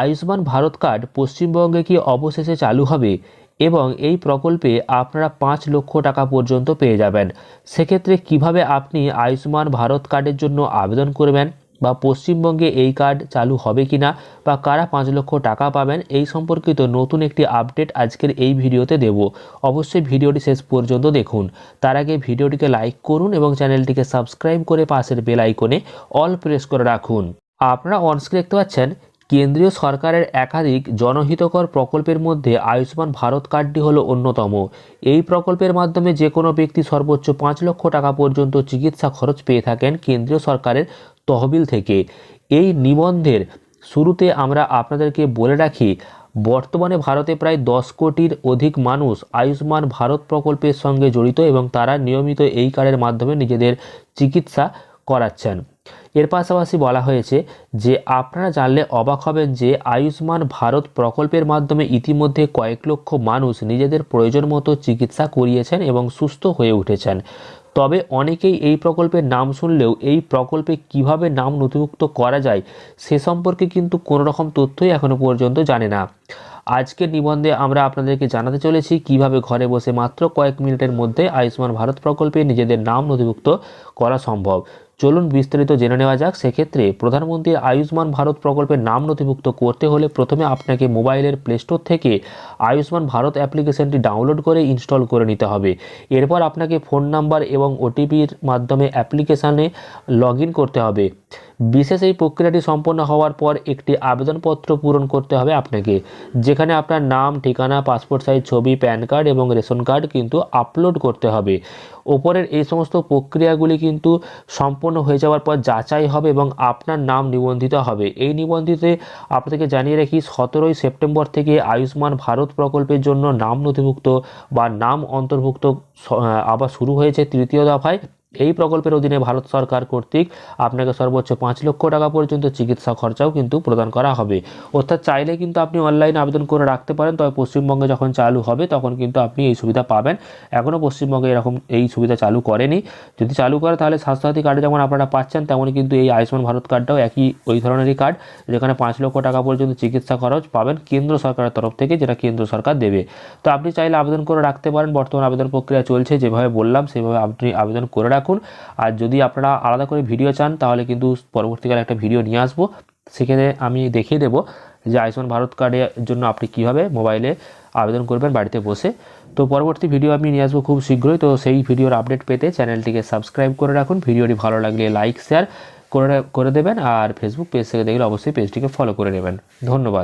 Ayushman Bharat card পশ্চিমবঙ্গে কি অবশেষে চালু হবে? এবং এই প্রকল্পে আপনারা পাঁচ লক্ষ টাকা পর্যন্ত পেয়ে যাবেন। সেক্ষেত্রে কীভাবে আপনি আয়ুষ্মান ভারত কার্ডের জন্য আবেদন করবেন বা পশ্চিমবঙ্গে এই কার্ড চালু হবে কি না বা কারা পাঁচ লক্ষ টাকা পাবেন, এই সম্পর্কিত নতুন একটি আপডেট আজকের এই ভিডিওতে দেব। অবশ্যই ভিডিওটি শেষ পর্যন্ত দেখুন। তার আগে ভিডিওটিকে লাইক করুন এবং চ্যানেলটিকে সাবস্ক্রাইব করে পাশের বেল আইকনে অল প্রেস করে রাখুন। আপনারা অনস্ক্রিন দেখতে পাচ্ছেন কেন্দ্রীয় সরকারের একাধিক জনহিতকর প্রকল্পের মধ্যে আয়ুষ্মান ভারত কার্ডটি হলো অন্যতম। এই প্রকল্পের মাধ্যমে যে কোনো ব্যক্তি সর্বোচ্চ পাঁচ লক্ষ টাকা পর্যন্ত চিকিৎসা খরচ পেয়ে থাকেন কেন্দ্রীয় সরকারের তহবিল থেকে। এই নিবন্ধের শুরুতে আমরা আপনাদেরকে বলে রাখি, বর্তমানে ভারতে প্রায় দশ কোটির অধিক মানুষ আয়ুষ্মান ভারত প্রকল্পের সঙ্গে জড়িত এবং তারা নিয়মিত এই কার্ডের মাধ্যমে নিজেদের চিকিৎসা করাচ্ছেন। এর পাশাপাশি বলা হয়েছে যে আপনারা জানলে অবাক হবেন যে আয়ুষ্মান ভারত প্রকল্পের মাধ্যমে ইতিমধ্যে কয়েক লক্ষ মানুষ নিজেদের প্রয়োজন মতো চিকিৎসা করিয়েছেন এবং সুস্থ হয়ে উঠেছেন। তবে অনেকেই এই প্রকল্পের নাম শুনলেও এই প্রকল্পে কীভাবে নাম নথিভুক্ত করা যায় সে সম্পর্কে কিন্তু কোনো রকম তথ্যই এখনও পর্যন্ত জানে না। আজকের নিবন্ধে আমরা আপনাদেরকে জানাতে চলেছি কীভাবে ঘরে বসে মাত্র কয়েক মিনিটের মধ্যে আয়ুষ্মান ভারত প্রকল্পে নিজেদের নাম নথিভুক্ত করা সম্ভব। চলুন বিস্তারিত জেনে নেওয়া যাক। সেক্ষেত্রে প্রধানমন্ত্রীর আয়ুষ্মান ভারত প্রকল্পের নাম নথিভুক্ত করতে হলে প্রথমে আপনাকে মোবাইলের প্লে স্টোর থেকে আয়ুষ্মান ভারত অ্যাপ্লিকেশনটি ডাউনলোড করে ইনস্টল করে নিতে হবে। এরপর আপনাকে ফোন নাম্বার এবং ওটিপির মাধ্যমে অ্যাপ্লিকেশানে লগ করতে হবে। বিশেষ এই প্রক্রিয়াটি সম্পন্ন হওয়ার পর একটি আবেদনপত্র পূরণ করতে হবে আপনাকে, যেখানে আপনার নাম, ঠিকানা, পাসপোর্ট সাইজ, ছবি, প্যান কার্ড এবং রেশন কার্ড কিন্তু আপলোড করতে হবে। ওপরের এই সমস্ত প্রক্রিয়াগুলি কিন্তু সম্পন্ন হয়ে যাওয়ার পর যাচাই হবে এবং আপনার নাম নিবন্ধিত হবে। এই নিবন্ধিতে আপনাদেরকে জানিয়ে রাখি, সতেরোই সেপ্টেম্বর থেকে আয়ুষ্মান ভারত প্রকল্পের জন্য নাম নথিভুক্ত বা নাম অন্তর্ভুক্ত আবার শুরু হয়েছে তৃতীয় দফায়। এই প্রকল্পের অধীনে ভারত সরকার কর্তৃক আপনাকে সর্বোচ্চ পাঁচ লক্ষ টাকা পর্যন্ত চিকিৎসা খরচাও কিন্তু প্রদান করা হবে। অর্থাৎ চাইলে কিন্তু আপনি অনলাইনে আবেদন করে রাখতে পারেন, তবে পশ্চিমবঙ্গে যখন চালু হবে তখন কিন্তু আপনি এই সুবিধা পাবেন। এখনও পশ্চিমবঙ্গে এরকম এই সুবিধা চালু করেনি। যদি চালু করে তাহলে স্বাস্থ্যসাথী কার্ডে যেমন আপনারা পাচ্ছেন তেমনই কিন্তু এই আয়ুষ্মান ভারত কার্ডটাও একই ওই ধরনেরই কার্ড, যেখানে পাঁচ লক্ষ টাকা পর্যন্ত চিকিৎসা খরচ পাবেন কেন্দ্র সরকারের তরফ থেকে, যেটা কেন্দ্র সরকার দেবে। তো আপনি চাইলে আবেদন করে রাখতে পারেন। বর্তমান আবেদন প্রক্রিয়া চলছে, যেভাবে বললাম, সেভাবে আপনি আবেদন করে রাখুন। আর যদি আপনারা আলাদা করে ভিডিও চান, তাহলে কিন্তু পরবর্তীকালে একটা ভিডিও নিয়ে আসব। সেখানে আমি দেখিয়ে দেবো যে আয়ুষ্মান ভারত কার্ডের জন্য আপনি কীভাবে মোবাইলে আবেদন করবেন বাড়িতে বসে। তো পরবর্তী ভিডিও আমি নিয়ে আসব খুব শীঘ্রই। তো সেই ভিডিওর আপডেট পেতে চ্যানেলটিকে সাবস্ক্রাইব করে রাখুন। ভিডিওটি ভালো লাগলে লাইক, শেয়ার করে করে দেবেন। আর ফেসবুক পেজ থেকে দেখলে অবশ্যই পেজটিকে ফলো করে নেবেন। ধন্যবাদ।